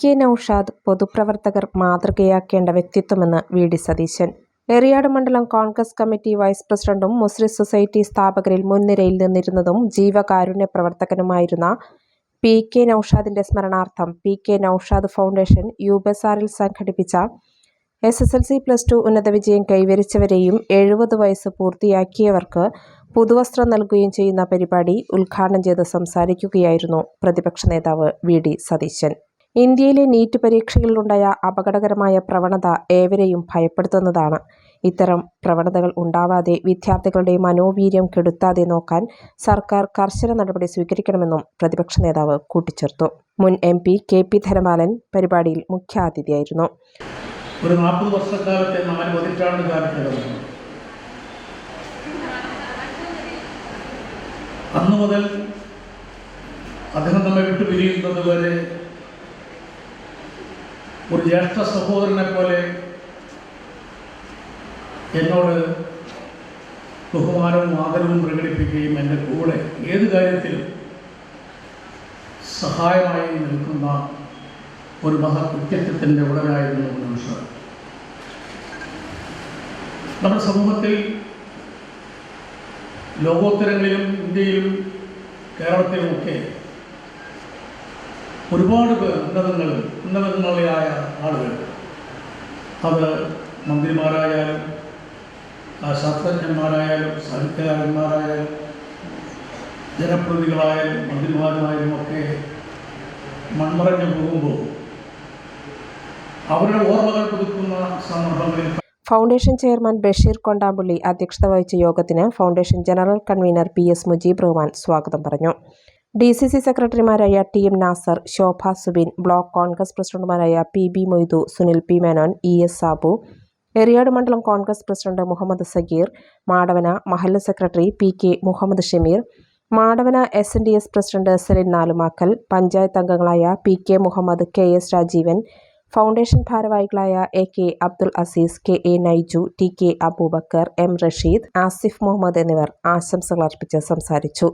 K Naushad പൊതുപ്രവർത്തകർ മാതൃകയാക്കേണ്ട വ്യക്തിത്വമെന്ന് വി ഡി സതീശൻ. എറിയാട് മണ്ഡലം കോൺഗ്രസ് കമ്മിറ്റി വൈസ് പ്രസിഡന്റും മുസ്ലിം സൊസൈറ്റി സ്ഥാപകരിൽ മുൻനിരയിൽ നിന്നിരുന്നതും ജീവകാരുണ്യ പ്രവർത്തകനുമായിരുന്ന പി കെ നൌഷാദിന്റെ സ്മരണാർത്ഥം P K Naushad foundation U ബസാറിൽ സംഘടിപ്പിച്ച S S L C plus two ഉന്നത വിജയം കൈവരിച്ചവരെയും എഴുപത് വയസ്സ് പൂർത്തിയാക്കിയവർക്ക് പുതുവസ്ത്രം നൽകുകയും ചെയ്യുന്ന പരിപാടി ഉദ്ഘാടനം ചെയ്ത് സംസാരിക്കുകയായിരുന്നു പ്രതിപക്ഷ നേതാവ് വി ഡി സതീശൻ. ഇന്ത്യയിലെ നീറ്റ് പരീക്ഷകളിലുണ്ടായ അപകടകരമായ പ്രവണത ഏവരെയും ഭയപ്പെടുത്തുന്നതാണ്. ഇത്തരം പ്രവണതകൾ ഉണ്ടാവാതെ വിദ്യാർത്ഥികളുടെ മനോവീര്യം കെടുത്താതെ നോക്കാൻ സർക്കാർ കർശന നടപടി സ്വീകരിക്കണമെന്നും പ്രതിപക്ഷ നേതാവ് കൂട്ടിച്ചേർത്തു. മുൻ M P K P Dhanapalan പരിപാടിയിൽ മുഖ്യാതിഥിയായിരുന്നു. ഒരു നാൽപ്പത് വർഷക്കാലത്തെ നാല് അന്നു മുതൽ അദ്ദേഹം നമ്മെ വിട്ടുപിരിയുന്നത് വരെ ഒരു ജ്യേഷ്ഠ സഹോദരനെ പോലെ എന്നോട് ബഹുമാനവും ആദരവും പ്രകടിപ്പിക്കുകയും എന്റെ കൂടെ ഏത് കാര്യത്തിലും സഹായമായി നിൽക്കുന്ന ഒരു മഹകൃത്യത്വത്തിന്റെ ഉടനായിരുന്നു മനുഷ്യർ. നമ്മുടെ സമൂഹത്തിൽ ലോകോത്തരങ്ങളിലും ഇന്ത്യയിലും കേരളത്തിലുമൊക്കെ ഒരുപാട് പേർ ഉന്നതങ്ങൾ ഉന്നതങ്ങളിലായ ആളുകൾ. അത് മന്ത്രിമാരായാലും ശാസ്ത്രജ്ഞന്മാരായാലും സാഹിത്യകാരന്മാരായാലും ജനപ്രതിനിധികളായാലും മന്ത്രിമാരുമായാലും ഒക്കെ മൺമറഞ്ഞു പോകുമ്പോൾ അവരുടെ ഓർമ്മകൾ പുതുക്കുന്ന സന്ദർഭങ്ങളിൽ ഫൗണ്ടേഷൻ ചെയർമാൻ ബഷീർ കൊണ്ടാമ്പുള്ളി അധ്യക്ഷത വഹിച്ച യോഗത്തിന് foundation general convener P S Mujeeb Rahman സ്വാഗതം പറഞ്ഞു. ഡി സി സി സെക്രട്ടറിമാരായ T M Nasar Shobha Subin block Congress പ്രസിഡന്റുമാരായ P B Moidu Sunil P Menon E S Sabu Eriyad മണ്ഡലം Congress president Muhammad Sageer Madavana മഹല്ല secretary P K Muhammad Shameer Madavana S N D S president Celine Nalumakkal panchayat അംഗങ്ങളായ P K Muhammad K S Rajeevan foundation ഭാരവാഹികളായ A K Abdul Azeez K A Naiju T K Aboobacker M Rasheed Asif Muhammad എന്നിവർ ആശംസകൾ അർപ്പിച്ച് സംസാരിച്ചു.